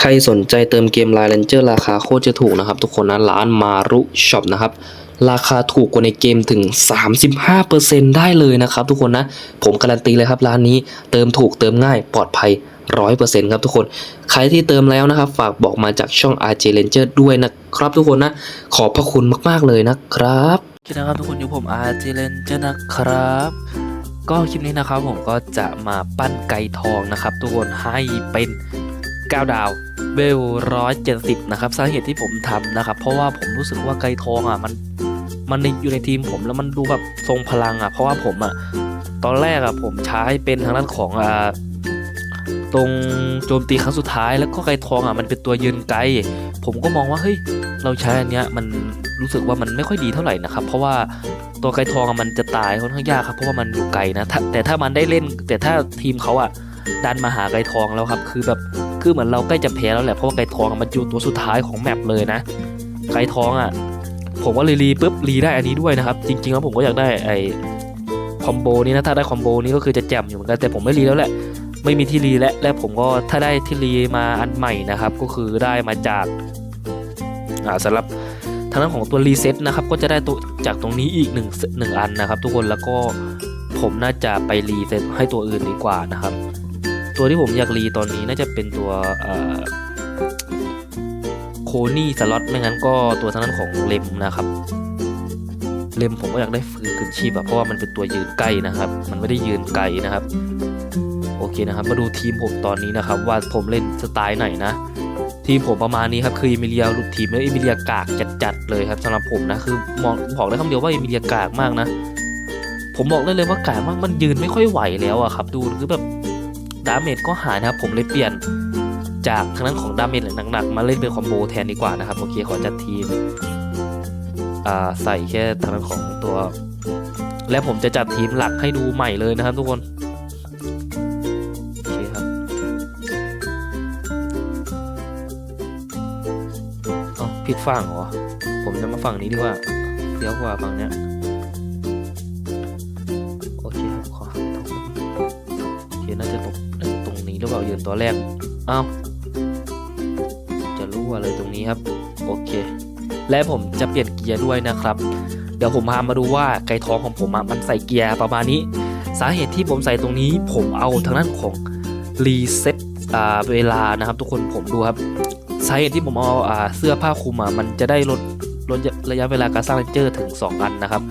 ใครสนใจเติมเกม Line Ranger ราคาโคตรจะถูกนะครับ ทุกคนนะร้านมารุช็อปนะครับราคาถูกกว่าในเกมถึง 35%ได้เลยนะครับทุกคนนะ ผมการันตีเลยครับร้านนี้เติมถูกเติมง่ายปลอดภัย 100%ครับทุกคน ใครที่เติมแล้วนะครับ ฝากบอกมาจากช่อง RJ Ranger ด้วยนะครับทุกคนนะ ขอบพระคุณมาก ๆ เลยนะครับโอเคนะครับทุกคนอยู่ผมอาร์จิเลนเจนะครับ ก็คลิปนี้นะครับผมก็จะมาปั้นไก่ทองนะครับ ทุกคนให้เป็น 9 ดาวเวลร้อยเจ็ดสิบนะครับสาเหตุที่ผมทำนะครับ เพราะว่าผมรู้สึกว่าไก่ทองอะมันมันอยู่ในทีมผมแล้วมันดูแบบทรงพลังอะเพราะว่าผมอะตอนแรกอะผมใช้เป็นทางด้านของอ่าตรงโจมตีครั้งสุดท้ายแล้วก็ไก่ทองอะมันเป็นตัวยืนไกล ผมก็มองว่าเฮ้ยเราใช้อันเนี้ยมันรู้สึกว่ามันไม่ค่อยดีเท่าไหร่นะครับ เพราะว่าตัวไก่ทองอะมันจะตายค่อนข้างยากครับเพราะว่ามันอยู่ไกลนะแต่ถ้ามันได้เล่น แต่ถ้าทีมเขาอะดันมาหาไก่ทองแล้วครับ คือแบบ คือเหมือนเราใกล้จะแพ้แล้วแหละเพราะว่าไก่ทองมันอยู่ตัวสุดท้ายของแมปเลยนะ ไก่ทองอะ ผมก็เลยรีปุ๊บรีได้อันนี้ด้วยนะครับ จริงๆแล้วผมก็อยากได้ไอ้คอมโบนี้นะถ้าได้คอมโบนี้ก็คือจะแจ่มอยู่เหมือนกันแต่ผมไม่รีแล้วแหละ ไม่มีที่รีและและผมก็ถ้าได้ที่รีมาอันใหม่นะครับ ก็คือได้มาจากอ่าสำหรับทางด้านของตัวรีเซ็ตนะครับก็จะได้ตัวจากตรงนี้อีกหนึ่งหนึ่งอันนะครับ ทุกคนแล้วก็ผมน่าจะไปรีเซ็ตให้ตัวอื่นดีกว่านะครับ ตัวที่ผมอยากรีตอนนี้น่าจะเป็นตัวโคนี่สล็อตไม่งั้นก็ตัวทางด้านของเลมนะครับ เลมผมก็อยากได้ฟื้นคืนชีพอะเพราะว่ามันเป็นตัวยืนใกล้นะครับ มันไม่ได้ยืนไกลนะครับ โอเคนะครับ มาดูทีมผมตอนนี้นะครับ ว่าผมเล่นสไตล์ไหนนะทีมผมประมาณนี้ครับคือเอมิเลียหลุดทีมแล้วเอมิเลียกากจัดๆเลยครับสำหรับผมนะคือมองบอกได้คำเดียวว่าเอมิเลียกากมากนะ ผมบอกได้เลยว่ากากมากมันยืนไม่ค่อยไหวแล้วอะครับ ดูคือแบบ ดาเมจก็หายนะครับผมเลยเปลี่ยนจากทางนั้นของดาเมจหนักๆมาเล่นเป็นคอมโบแทนดีกว่านะครับโอเคขอจัดทีมใส่แค่ทางนั้นของตัว และผมจะจัดทีมหลักให้ดูใหม่เลยนะครับทุกคนโอเคครับเอาผิดฝั่งเหรอผมจะมาฝั่งนี้ดีกว่าเลี้ยวกว่าฝั่งเนี้ย น่าจะตรงตรงนี้หรือเปล่ายืนตัวแรกเอ้าจะรู้อะไรตรงนี้ครับ โอเค และผมจะเปลี่ยนเกียร์ด้วยนะครับ เดี๋ยวผมพามาดูว่าไก่ทองของผมมันใส่เกียร์ประมาณนี้ สาเหตุที่ผมใส่ตรงนี้ ผมเอาทางด้านของรีเซ็ตเวลานะครับ ทุกคนผมดูครับสาเหตุที่ผมเอาอาเสื้อผ้าคลุมมันจะได้ลดลดระยะเวลาการสร้างเลนเจอร์ถึง 2 อันนะครับ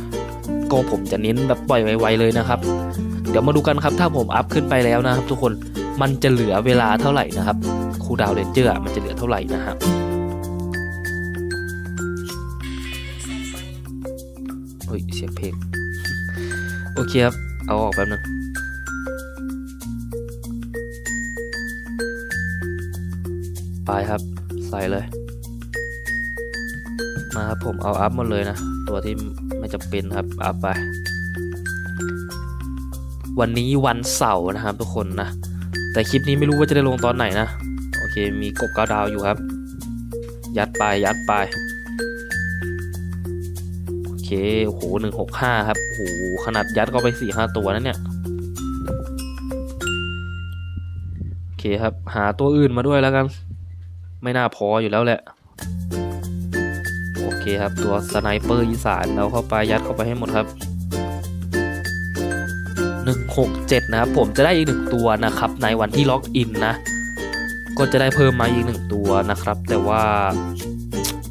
ก็ผมจะเน้นแบบปล่อยไวๆเลยนะครับ เดี๋ยวมาดูกันครับถ้าผมอัพขึ้นไปแล้วนะครับ ทุกคนมันจะเหลือเวลาเท่าไหร่นะครับคูดาวเลนเจอร์มันจะเหลือเท่าไหร่นะครับเฮ้ยเสียงเพลงโอเคครับ เอาออกแป๊บนึงไปครับ ใส่เลย มาครับผมเอาอัพหมดเลยนะ ตัวที่ไม่จำเป็นครับ อัพไป วันนี้วันเสาร์นะครับทุกคนนะ แต่คลิปนี้ไม่รู้ว่าจะได้ลงตอนไหนนะ โอเคมีกบก้าดาวอยู่ครับ ยัดไปยัดไป โอเคโอ้โหหนึ่งหกห้าครับ โอ้โหขนาดยัดเข้าไปสี่ห้าตัวนั่นเนี่ย โอเคครับ หาตัวอื่นมาด้วยแล้วกัน ไม่น่าพออยู่แล้วแหละ โอเคครับตัวสไนเปอร์อีสานเราเข้าไปยัดเข้าไปให้หมดครับ 167 นะครับ ผมจะได้อีกหนึ่งตัวนะครับ ในวันที่ล็อกอินนะ ก็จะได้เพิ่มมาอีกหนึ่งตัวนะครับ แต่ว่า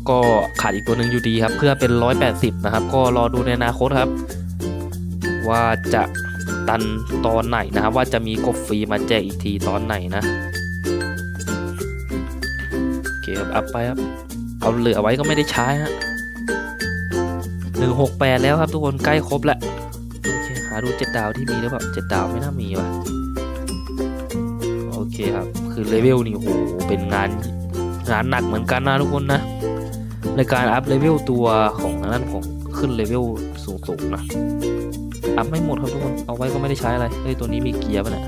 ก็ขาดอีกตัวหนึ่งอยู่ดีครับ เพื่อเป็น 180 นะครับ ก็รอดูในอนาคตครับ ว่าจะตันตอนไหนนะครับ ว่าจะมีกบฟรีมาแจกอีกทีตอนไหนนะโอเคครับอัพไปครับเอาเหลือไว้ก็ไม่ได้ใช้ฮะหนึ่งหกแปดแล้วครับทุกคนใกล้ครบแล้วาดูเจ็ดดาวที่มีหรือเปล่าเจ็ดดาวไม่น่ามีว่ะโอเคครับ คือเลเวลนี่โหเป็นงานงานหนักเหมือนกันนะทุกคนนะ ในการอัพเลเวลตัวของนั่นของขึ้นเลเวลสูงๆนะอัพไม่หมดครับทุกคนเอาไว้ก็ไม่ได้ใช้อะไรเฮ้ยตัวนี้มีเกียร์ป่ะเนี่ย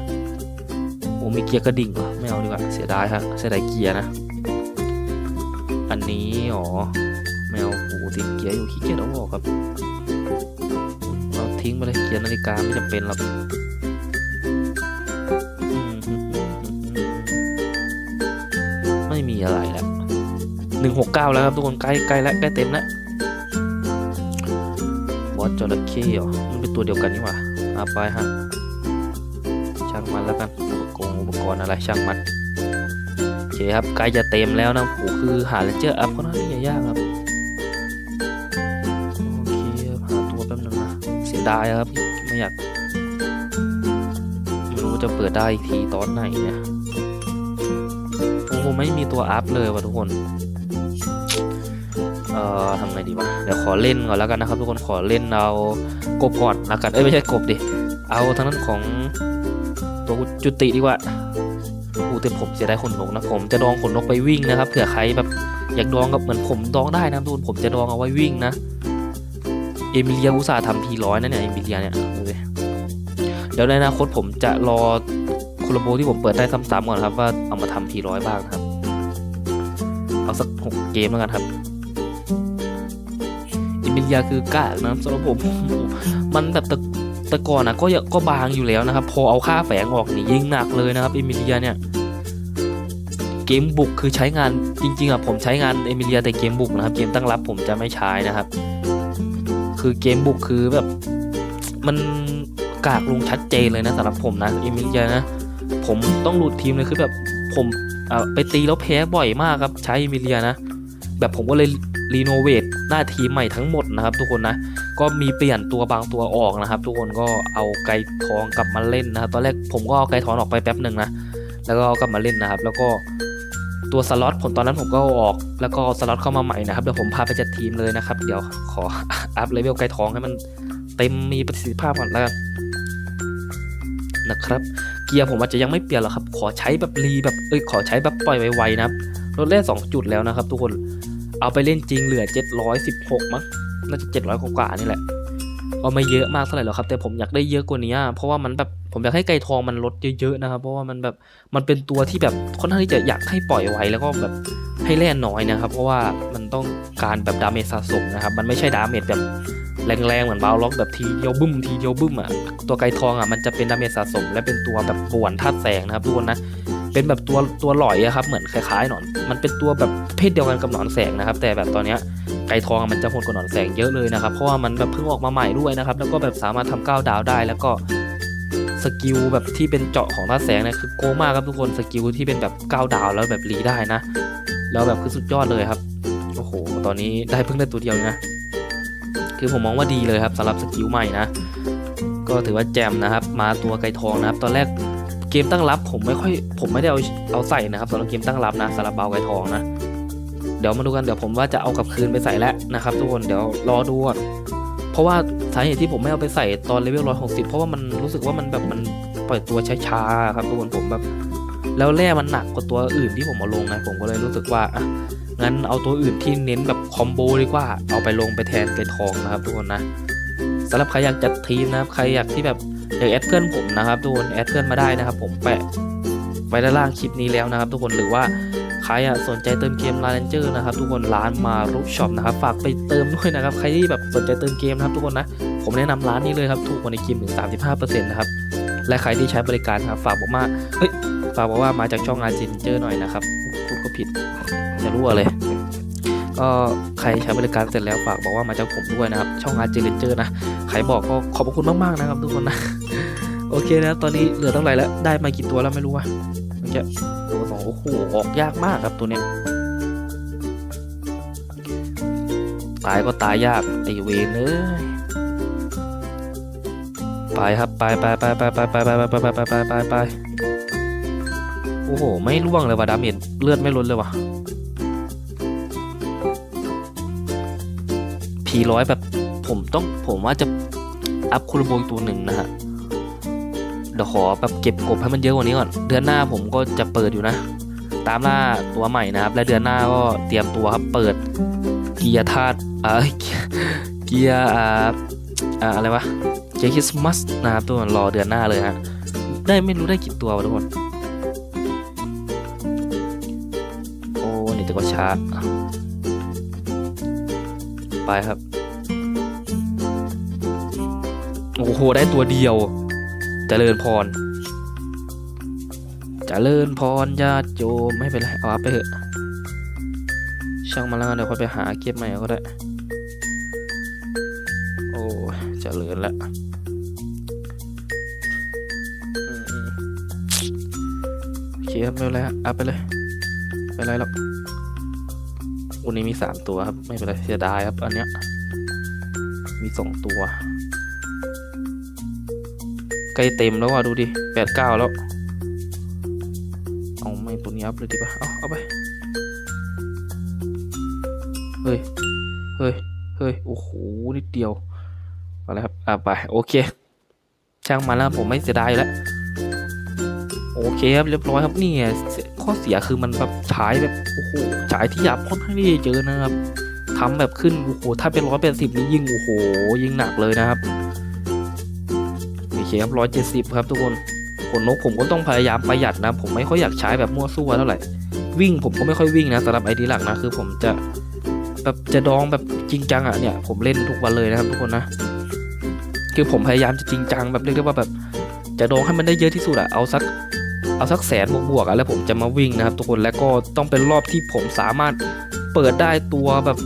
โอ้มีเกียร์กระดิ่งว่ะไม่เอาดีกว่าเสียดายครับเสียดายเกียร์นะอันนี้อ๋อแมวหูติดเกียร์อยู่ขี้เกียจเอาออกครับ ทิ้งไปเลยเกียร์นาฬิกาไม่จำเป็นหรอกไม่มีอะไรแล้วหนึ่งหกเก้าแล้วครับทุกคนใกล้ใกล้แล้วใกล้เต็มแล้วบอสจระเข้เหรอมันเป็นตัวเดียวกันนี่หว่าเอาไปฮะช่างมันแล้วกันอุปกรณ์อุปกรณ์อะไรช่างมันโอเคครับใกล้จะเต็มแล้วนะโหคือหาเลนเจอร์อัพก็น่าจะยากครับ เสียดายครับ ไม่อยากไม่รู้จะเปิดได้อีกทีตอนไหนเนี่ยโอ้โหไม่มีตัวอัพเลยว่ะทุกคน เอ่อทำไงดีวะเดี๋ยวขอเล่นก่อนแล้วกันนะครับ ทุกคนขอเล่นเอากบก่อนแล้วกันเอ้ยไม่ใช่กบดิเอาทางนั้นของตัวจุติดีกว่าอู้แต่ผมเสียดายขนนกนะผมจะดองขนนกไปวิ่งนะครับเผื่อใครแบบอยากดองกับเหมือนผมดองได้นะทุกคนผมจะดองเอาไว้วิ่งนะ เอมิเลียอุตส่าห์ทำทีร้อยนะเนี่ยเอมิเลียเนี่ยเดี๋ยวในอนาคตผมจะรอคุณโบที่ผมเปิดได้ซ้ำๆก่อนครับว่าเอามาทำทีร้อยบ้างครับ เอาสักหกเกมแล้วกันครับเอมิเดียคือกากนะสำหรับผมมันแบบตะตะก่อนนะก็ก็บางอยู่แล้วนะครับ พอเอาค่าแฝงออกนี่ยิ่งหนักเลยนะครับเอมิเลียเนี่ยเกมบุกคือใช้งานจริงๆอะผมใช้งานเอมิเลียแต่เกมบุกนะครับ เกมตั้งรับผมจะไม่ใช้นะครับ คือเกมบุกคือแบบ มันกากลงชัดเจนเลยนะสำหรับผมนะเอมิเลียนะ ผมต้องหลุดทีมเลยคือแบบผมไปตีแล้วแพ้บ่อยมากครับใช้เอมิเลียนะ แบบผมก็เลยรีโนเวทหน้าทีมใหม่ทั้งหมดนะครับ ทุกคนนะ ก็มีเปลี่ยนตัวบางตัวออกนะครับ ทุกคนก็เอาไก่ทองกลับมาเล่นนะครับ ตอนแรกผมก็เอาไก่ทองออกไปแป๊บหนึ่งนะ แล้วก็เอากลับมาเล่นนะครับ แล้วก็ ตัวสล็อตผมตอนนั้นผมก็เอาออก แล้วก็สล็อตเข้ามาใหม่นะครับเดี๋ยวผมพาไปจัดทีมเลยนะครับ เดี๋ยวขออัพเลเวลไก่ทองให้มันเต็มมีประสิทธิภาพก่อนแล้วกันนะครับ เกียร์ผมอาจจะยังไม่เปลี่ยนหรอกครับ ขอใช้แบบรีแบบเอ้ยขอใช้แบบปล่อยไวๆนะครับรถแรกสองจุดแล้วนะครับ ทุกคนเอาไปเล่นจริงเหลือ 716มั้งน่าจะ700กว่านี่แหละก็ไม่เยอะมากเท่าไหร่หรอกครับ แต่ผมอยากได้เยอะกว่านี้เพราะว่ามันแบบ ผมอยากให้ไก่ทองมันลดเยอะๆนะครับ เพราะว่ามันแบบมันเป็นตัวที่แบบค่อนข้างที่จะอยากให้ปล่อยไว้แล้วก็แบบให้แล่นน้อยนะครับ เพราะว่ามันต้องการแบบดาเมจสะสมนะครับ มันไม่ใช่ดาเมจแบบแรงๆเหมือนบาวล็อกแบบทีเดียวบึ้มทีเดียวบึ้มอะตัวไก่ทองอะมันจะเป็นดาเมจสะสม และเป็นตัวแบบป่วนธาตุแสงนะครับทุกคนนะเป็นแบบตัวตัวหลอยอะครับเหมือนคล้ายๆหนอน มันเป็นตัวแบบเพศเดียวกันกับหนอนแสงนะครับ แต่แบบตอนเนี้ยไก่ทองมันจะโหดกว่าหนอนแสงเยอะเลยนะครับเพราะว่ามันแบบเพิ่งออกมาใหม่ด้วยนะครับ แล้วก็แบบสามารถทำก้าวดาวได้ แล้วก็ สกิลแบบที่เป็นเจาะของธาแสงเนี่ยคือโกมากครับทุกคนสกิลที่เป็นแบบก้าวดาวแล้วแบบรีได้นะ แล้วแบบคือสุดยอดเลยครับโอ้โหตอนนี้ได้เพิ่งได้ตัวเดียวนะคือผมมองว่าดีเลยครับสำหรับสกิลใหม่นะ ก็ถือว่าแจมนะครับ มาตัวไก่ทองนะครับ ตอนแรกเกมตั้งรับผมไม่ค่อยผมไม่ได้เอาเอาใส่นะครับสำหรับเกมตั้งรับนะสำหรับเบาไก่ทองนะเดี๋ยวมาดูกันเดี๋ยวผมว่าจะเอากลับคืนไปใส่แล้วนะครับ ทุกคนเดี๋ยวรอดูก่อน เพราะว่าสาเหตุที่ผมไม่เอาไปใส่ตอนเลเวลร้อยหกสิบเพราะว่ามันรู้สึกว่ามันแบบมันปล่อยตัวช้าๆครับทุกคนผมแบบ แล้วแร่มันหนักกว่าตัวอื่นที่ผมเอาลงนะผมก็เลยรู้สึกว่าอะงั้นเอาตัวอื่นที่เน้นแบบคอมโบดีกว่าเอาไปลงไปแทนไก่ทองนะครับทุกคนนะสำหรับใครอยากจัดทีมนะครับใครอยากที่แบบอยากแอดเพื่อนผมนะครับทุกคนแอดเพื่อนมาได้นะครับ ผมแปะไว้ด้านล่างคลิปนี้แล้วนะครับ ทุกคนหรือว่า ครอะสนใจเติมเกมลาเลนเจอร์นะครับทุกคนร้านมารุช็อปนะครับฝากไปเติมด้วยนะครับใครที่แบบสนใจเติมเกมนะครับทุกคนนะผมแนะนำร้านนี้เลยครับถูกกว่าในเกมถึง 35%นะครับและใครที่ใช้บริการครับฝากบอกว่าเฮ้ยฝากบอกว่ามาจากช่องอาร์จินเจอร์หน่อยนะครับพูดก็ผิดจะรู้อะไรก็ใครใช้บริการเสร็จแล้วฝากบอกว่ามาจากผมด้วยนะครับช่องอาร์จินเจอร์นะใครบอกก็ขอบคุณมากๆนะครับทุกคนนะโอเคนะตอนนี้เหลือเท่าไหร่แล้วได้มากี่ตัวแล้วไม่รู้ว่ะเมื่อกี้ องโอ้โหออกยากมากครับตัวเนี้ยตายก็ตายยากไอเวนเอ้ยไปครับไปไปไปไปไปไปไปไปไปไปไปไปไปโอ้โห ไม่ร่วงเลยว่ะดาเมจเลือดไม่ลดเลยว่ะพีร้อยแบบผมต้องผมว่าจะอัพคูลโบอีกตัวหนึ่งนะฮะเดี๋ยวขอแบบเก็บกบให้มันเยอะกว่านี้ก่อน เดือนหน้าผมก็จะเปิดอยู่นะ ตามล่าตัวใหม่นะครับ และเดือนหน้าก็เตรียมตัวครับเปิดเกียร์ธาตุอ่าเกียร์อ่าอะไรวะเกียร์คริสต์มาสนะครับตัวรอเดือนหน้าเลยฮะได้ไม่รู้ได้กี่ตัวทุกคนโอ้นี่แต่ก็ช้าไปครับโอ้โหได้ตัวเดียวเจริญพร เจริญพรญาติโยมไม่เป็นไรเอาอัพไปเถอะ ช่างมาแล้วเดี๋ยวค่อยไปหาเก็บใหม่ก็ได้ โอ้เจะเหลือแล้วโอเคครับไม่เป็นไรอัพไปเลยไม่เป็นไรหรอกวันนี้มีสามตัวครับ ไม่เป็นไรเสียดายครับ อันเนี้ย มีสองตัว ใกล้เต็มแล้วว่ะ ดูดิแปดเก้าแล้ว เอาไม่ตัวนี้อัพเลยดีป่ะ เอาเอาไป เฮ้ย เฮ้ย เฮ้ย โอ้โห นิดเดียวอาละครับ อะไป โอเค ช่างมันแล้วผมไม่เสียดายแล้ว โอเคครับ เรียบร้อยครับ นี่ข้อเสียคือมันแบบฉายแบบ โอ้โห ฉายที่หยับค่อนข้างที่จะเยอะนะครับทำแบบขึ้น โอ้โห ถ้าเป็นร้อยเป็นสิบนี่ยิ่ง โอ้โห ยิ่งหนักเลยนะครับ โอเคครับร้อยเจ็ดสิบครับทุกคน ขนนกผมก็ต้องพยายามประหยัดนะ ผมไม่ค่อยอยากใช้แบบมั่วซั่วเท่าไหร่ วิ่งผมก็ไม่ค่อยวิ่งนะสำหรับไอดีหลักนะคือผมจะแบบจะดองแบบจริงจังอะเนี่ยผมเล่นทุกวันเลยนะครับทุกคนนะคือผมพยายามจะจริงจังแบบเรียกได้ว่าแบบ จะดองให้มันได้เยอะที่สุดอะเอาสักเอาสักแสนบวกๆอะแล้วผมจะมาวิ่งนะครับทุกคนแล้วก็ต้องเป็นรอบที่ผมสามารถเปิดได้ตัวแบบ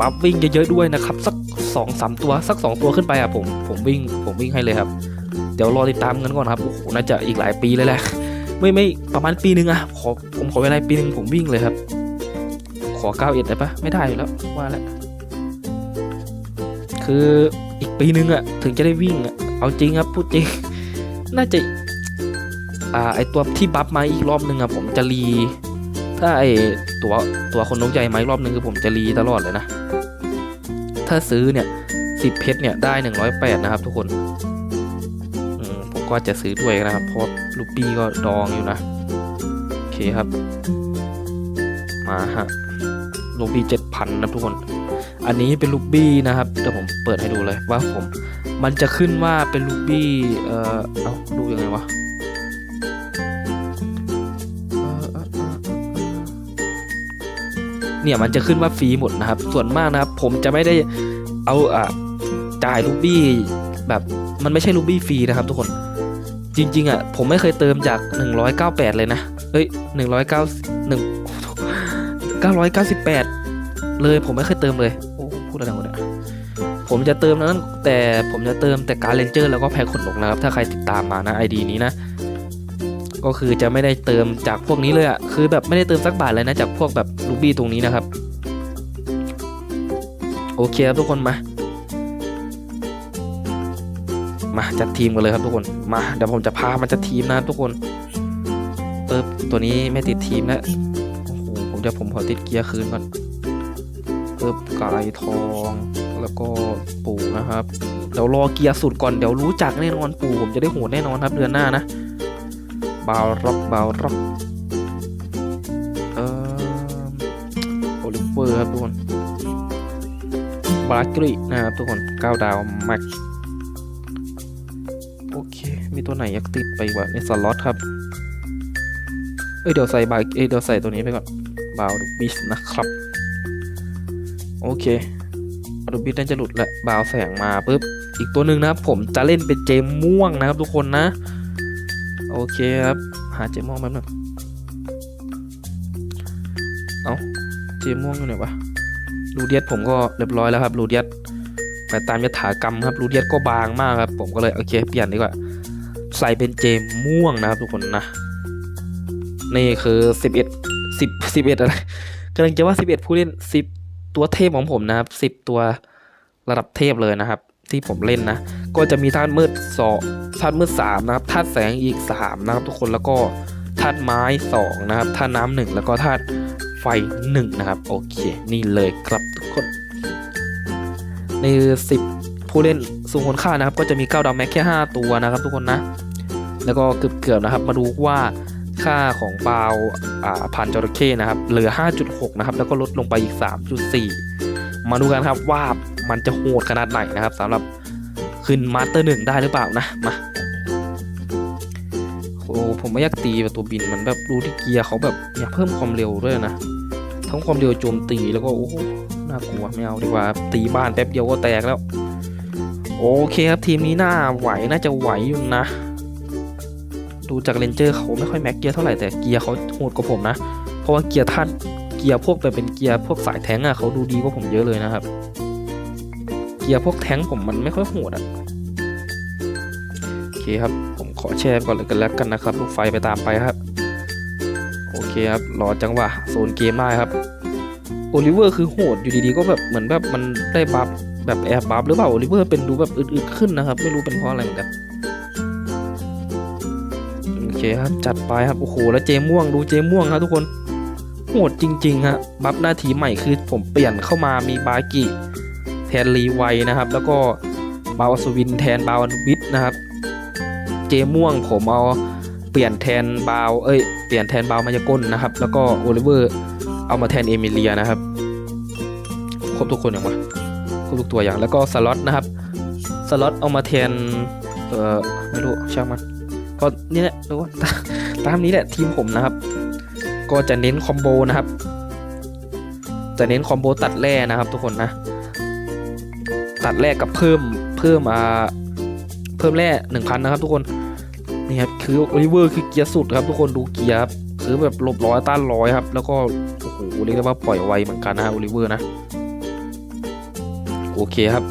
บัฟวิ่งเยอะๆด้วยนะครับสักสองสามตัวสักสองตัวขึ้นไปอะผมผมวิ่งผมวิ่งให้เลยครับ เดี๋ยวรอติดตามกันก่อนครับโอ้โหน่าจะอีกหลายปีเลยแหละไม่ไม่ประมาณปีหนึ่งอะขอผมขอเวลาปีหนึ่งผมวิ่งเลยครับ ขอเก้าเอ็ดได้ปะไม่ได้อยู่แล้วว่าแล้วคืออีกปีหนึ่งอะถึงจะได้วิ่งอะเอาจริงครับพูดจริงน่าจะอ่าไอตัวที่บัฟมาอีกรอบหนึ่งอะผมจะรีถ้าไอตัวตัวคนนกใหญ่มาอีกรอบหนึ่งคือผมจะรีตลอดเลยนะ ถ้าซื้อเนี่ยสิบเพชรเนี่ยได้หนึ่งร้อยแปดนะครับทุกคน ก็จะซื้อด้วยนะครับ เพราะลูปี้ก็ดองอยู่นะ โอเคครับ มาฮะลูกบี้เจ็ดพันนะทุกคน อันนี้เป็นลูกบี้นะครับเดี๋ยวผมเปิดให้ดูเลยว่าผม มันจะขึ้นว่าเป็นลูกบี้เอ่อเอาดูยังไงวะเนี่ยมันจะขึ้นว่าฟรีหมดนะครับ ส่วนมากนะครับ ผมจะไม่ได้เอาอะจ่ายลูบี้แบบมันไม่ใช่ลูบี้ฟรีนะครับทุกคน จริง ๆ อะ ผมไม่เคยเติมจาก 198 เลยนะ เอ้ย191 998 เลยผมไม่เคยเติมเลย โอ้พูดอะไรวะเนี่ยผมจะเติมนั้นแต่ผมจะเติมแต่การเลนเจอร์แล้วก็แพ็คขนนกนะครับ ถ้าใครติดตามมานะ ID นี้นะ ก็คือจะไม่ได้เติมจากพวกนี้เลยอะคือแบบไม่ได้เติมสักบาทเลยนะจากพวกแบบลูบี้ตรงนี้นะครับ โอเคครับทุกคนมา มาจัดทีมกันเลยครับทุกคน มาเดี๋ยวผมจะพามันจัดทีมนะทุกคนเออตัวนี้ไม่ติดทีมแล้วโอ้โหผมเดี๋ยวผมขอติดเกียร์คืนก่อนเอิบกายทองแล้วก็ปู่นะครับเดี๋ยวรอเกียร์สุดก่อนเดี๋ยวรู้จักแน่นอนปู่ผมจะได้โหดแน่นอนครับเดือนหน้านะบาวร็อกบาวร็อกเอ่อโอลิมเปอร์ครับทุกคนบาร์กรีนะครับทุกคน9ดาวแม็ก ตัวไหนอยากติดไปวะในสล็อตครับ เอ้ยเดี๋ยวใส่บาเอ้ยเดี๋ยวใส่ตัวนี้ไปก่อนบาวดูบิสนะครับ โอเคบาวดูบิสน่าจะหลุดและบาวแสงมาปุ๊บอีกตัวหนึ่งนะครับผมจะเล่นเป็นเจมม่วงนะครับทุกคนนะ โอเคครับ หาเจมม่วงแป๊บนึงเอาเจมม่วงอยู่ไหนวะลูเดียสผมก็เรียบร้อยแล้วครับลูเดียสแต่ตามยถากรรมครับรูเดียสก็บางมากครับ ผมก็เลยโอเค เปลี่ยนดีกว่า ใส่เป็นเจมม่วงนะครับทุกคนนะ นี่คือสิบเอ็ดสิบสิบเอ็ดอะไรกำลังจะว่าสิบเอ็ดผู้เล่นสิบตัวเทพของผมนะครับสิบตัวระดับเทพเลยนะครับ ที่ผมเล่นนะ ก็จะมีธาตุมืดสองธาตุมืดสามนะครับธาตุแสงอีกสามนะครับ ทุกคนแล้วก็ธาตุไม้สองนะครับธาตุน้ำหนึ่งแล้วก็ธาตุไฟหนึ่งนะครับ โอเค นี่เลยครับทุกคนในสิบผู้เล่นสูงคนค่านะครับ ก็จะมี 9 ดาวแม็กแค่ 5 ตัวนะครับทุกคนนะ แล้วก็เกือบๆนะครับ มาดูว่าค่าของบาวอ่าพันจระเข้นะครับ เหลือ 5.6 นะครับ แล้วก็ลดลงไปอีก 3.4 มาดูกันครับว่ามันจะโหดขนาดไหนนะครับสำหรับขึ้นมาสเตอร์หนึ่งได้หรือเปล่านะมาโอ้ผมไม่อยากตีแบบตัวบินมันแบบดูที่เกียร์เขาแบบอยากเพิ่มความเร็วด้วยนะ ทั้งความเร็วโจมตีแล้วก็โอ้โหน่ากลัวไม่เอาดีกว่าตีบ้านแป๊บเดียวก็แตกแล้ว โอเคครับทีมนี้น่าไหวน่าจะไหวอยู่นะ ดูจากเลนเจอร์เขาไม่ค่อยแม็กเกียร์เท่าไหร่แต่เกียร์เขาโหดกว่าผมนะ เพราะว่าเกียร์ท่านเกียร์พวกแบบเป็นเกียร์พวกสายแท้งอะเขาดูดีกว่าผมเยอะเลยนะครับ เกียร์พวกแท้งผมมันไม่ค่อยโหดอะโอเคครับ ผมขอแชร์ก่อนเลยกันแล้วกันนะครับลูกไฟไปตามไปครับ โอเคครับรอจังหวะโซนเกมได้ครับโอลิเวอร์คือโหดอยู่ดีๆก็แบบเหมือนแบบมันได้บัฟแบบแอบบัฟหรือเปล่าโอลิเวอร์เป็นดูแบบอึดๆขึ้นนะครับ ไม่รู้เป็นเพราะอะไรเหมือนกัน คครับจัดไปครับโอ้โหแล้วเจม่วงดูเจม่วงครับทุกคนโหดจริงๆฮะบัฟหน้าทีใหม่คือผมเปลี่ยนเข้ามามีบากิแทนรีไวนะครับ แล้วก็บาวอัศวินแทนบาวอันวิทนะครับ เจม่วงผมเอาเปลี่ยนแทนบาวเอ้ยเปลี่ยนแทนบาวมายากลนะครับ แล้วก็โอลิเวอร์เอามาแทนเอมิเลียนะครับครบทุกคนอย่างวะครบทุกตัวอย่างแล้วก็สล็อตนะครับสล็อตเอามาแทนเอ่อไม่รู้ช่างมัน ก็นี่แหละทุกคนตามตามนี้แหละทีมผมนะครับ ก็จะเน้นคอมโบนะครับ จะเน้นคอมโบตัดแร่นะครับ ทุกคนนะ ตัดแร่กับเพิ่มเพิ่มอ่าเพิ่มแร่หนึ่งพันนะครับ ทุกคนนี่ครับคือโอลิเวอร์คือเกียร์สุดครับทุกคนดูเกียร์ครับคือแบบลบร้อยต้านร้อยครับ แล้วก็โอ้โหเรียกได้ว่าปล่อยไวเหมือนกันนะโอลิเวอร์นะโอเคครับ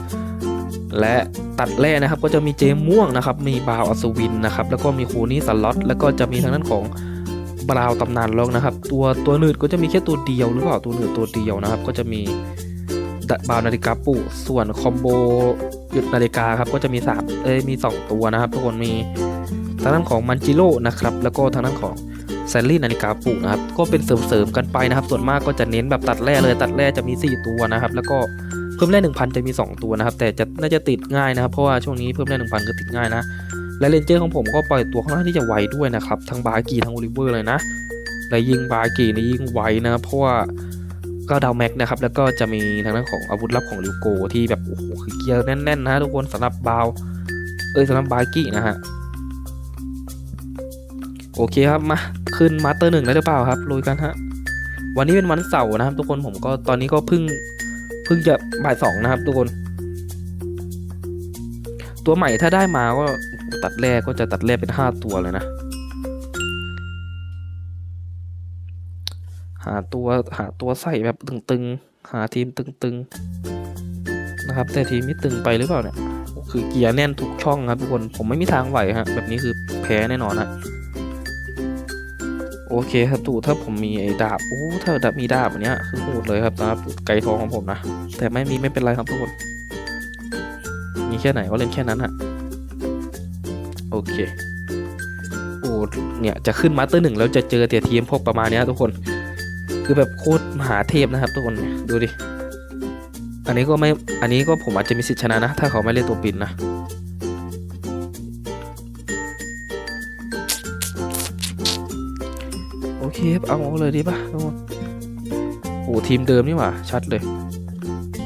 และ ตัดแร่นะครับก็จะมีเจมม่วงนะครับมีบาวอัศวินนะครับแล้วก็มีคูนี่สล็อตแล้วก็จะมีทางด้านของบราวตำนานล็อกนะครับตัวตัวหนืดก็จะมีแค่ตัวเดียวหรือเปล่าตัวหนืดตัวเดียวนะครับ ก็จะมีดบาวนาฬิกาปู่ส่วนคอมโบหยุดนาฬิกาครับก็จะมีสามเอ้ยมีสองตัวนะครับ ทุกคนมีทางด้านของมันจิโร่นะครับแล้วก็ทางด้านของแซลลี่นาฬิกาปู่นะครับก็เป็นเสริมๆกันไปนะครับ ส่วนมากก็จะเน้นแบบตัดแร่เลยตัดแร่จะมี 4 ตัวนะครับ แล้วก็ เพิ่มแร่หนึ่งพันจะมี 2 ตัวนะครับ แต่จะน่าจะติดง่ายนะครับ เพราะว่าช่วงนี้เพิ่มแร่หนึ่งพันก็ติดง่ายนะ และเลนเจอร์ของผมก็ปล่อยตัวค่อนข้างที่จะไวด้วยนะครับ ทั้งบาร์กีทั้งโอลิเวอร์เลยนะ และยิงบาร์กีนี่ยิงไวนะครับ เพราะว่าก็ดาวแม็กนะครับ แล้วก็จะมีทางด้านของอาวุธลับของลิวโกที่แบบโอ้โหคือเกียร์แน่นๆนะทุกคนสำหรับบาวเอ้ยสำหรับบาร์กีนะฮะโอเคครับมาขึ้นมาสเตอร์หนึ่งแล้วหรือเปล่าครับลุยกันฮะวันนี้เป็นวันเสาร์นะครับทุกคนผมก็ตอนนี้ก็เพิ่ง พิ่งจะบ่ายสองนะครับทุกคน ตัวใหม่ถ้าได้มาก็ตัดแรกก็จะตัดแรกเป็นห้าตัวเลยนะหาตัวหาตัวใส่แบบตึงๆ หาทีมตึงๆ นะครับ แต่ทีมนี้ตึงไปหรือเปล่าเนี่ย คือเกียร์แน่นทุกช่องครับทุกคน ผมไม่มีทางไหวฮะ แบบนี้คือแพ้แน่นอนฮะ โอเคครับตู่ถ้าผมมีไอ้ดาบโอ้ถ้าดาบมีดาบอันเนี้ยคือโหดเลยครับสำหรับไกทองของผมนะ แต่ไม่มีไม่เป็นไรครับทุกคนมีแค่ไหนก็เล่นแค่นั้นฮะโอเคโอ้เนี่ยจะขึ้นมาสเตอร์หนึ่งแล้วจะเจอแต่ทีมพวกประมาณเนี้ยทุกคน คือแบบโคตรมหาเทพนะครับ ทุกคนดูดิอันนี้ก็ไม่อันนี้ก็ผมอาจจะมีสิทธิชนะนะ ถ้าเขาไม่เล่นตัวปินนะ โอเคครับเอาเลยดีป่ะทุกคนโอ้ทีมเดิมนี่หว่าชัดเลย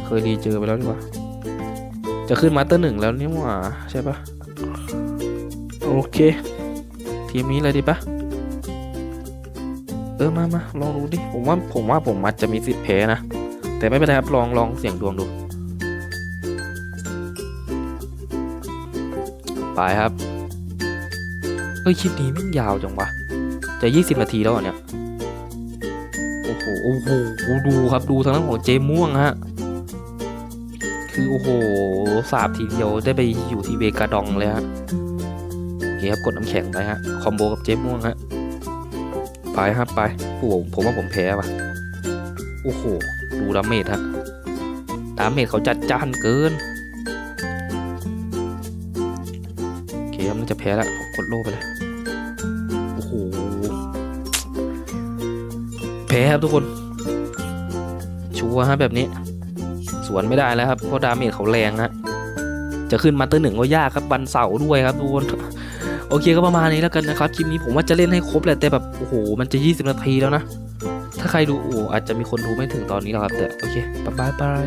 เคยรีเจอไปแล้วนี่หว่า จะขึ้นมาสเตอร์หนึ่งแล้วนี่หว่าใช่ปะโอเค ทีมนี้เลยดีปะเออมามาลองดูดิ ผมว่าผมว่าผมอาจจะมีสิทธิ์แพ้นะ แต่ไม่เป็นไรครับลองลองเสี่ยงดวงดู ไปครับเฮ้ยคลิปนี้ม่งยาวจังวะ จะ20นาทีแล้วเหรอเนี่ย โอ้โห โอ้โห ดูครับ ดูทางด้านของเจม่วงฮะ คือโอ้โห สาบทีเดียวได้ไปอยู่ที่เวกาดองเลยฮะ โอเคครับ กดน้ำแข็งไปฮะ คอมโบกับเจม่วงฮะ ไปครับไปโอ้โหผมว่าผมแพ้ว่ะ โอ้โห ดูดาเมจฮะ ดาเมจเขาจัดจ้านเกิน โอเคครับมันจะแพ้แล้วผมกดโล่ไปเลย พ้ครับทุกคน ชัวร์ฮะแบบนี้ สวนไม่ได้แล้วครับเพราะดาเมจเขาแรงฮะจะขึ้นมาเตอร์หนึ่งก็ยากครับบันเสาด้วยครับทุกคนโอเคก็ประมาณนี้แล้วกันนะครับคลิปนี้ผมว่าจะเล่นให้ครบแหละแต่แบบโอ้โหมันจะ 20 นาทีแล้วนะ ถ้าใครดูโอ้อาจจะมีคนดูไม่ถึงตอนนี้หรอกครับแต่โอเคบ๊ายบายบาย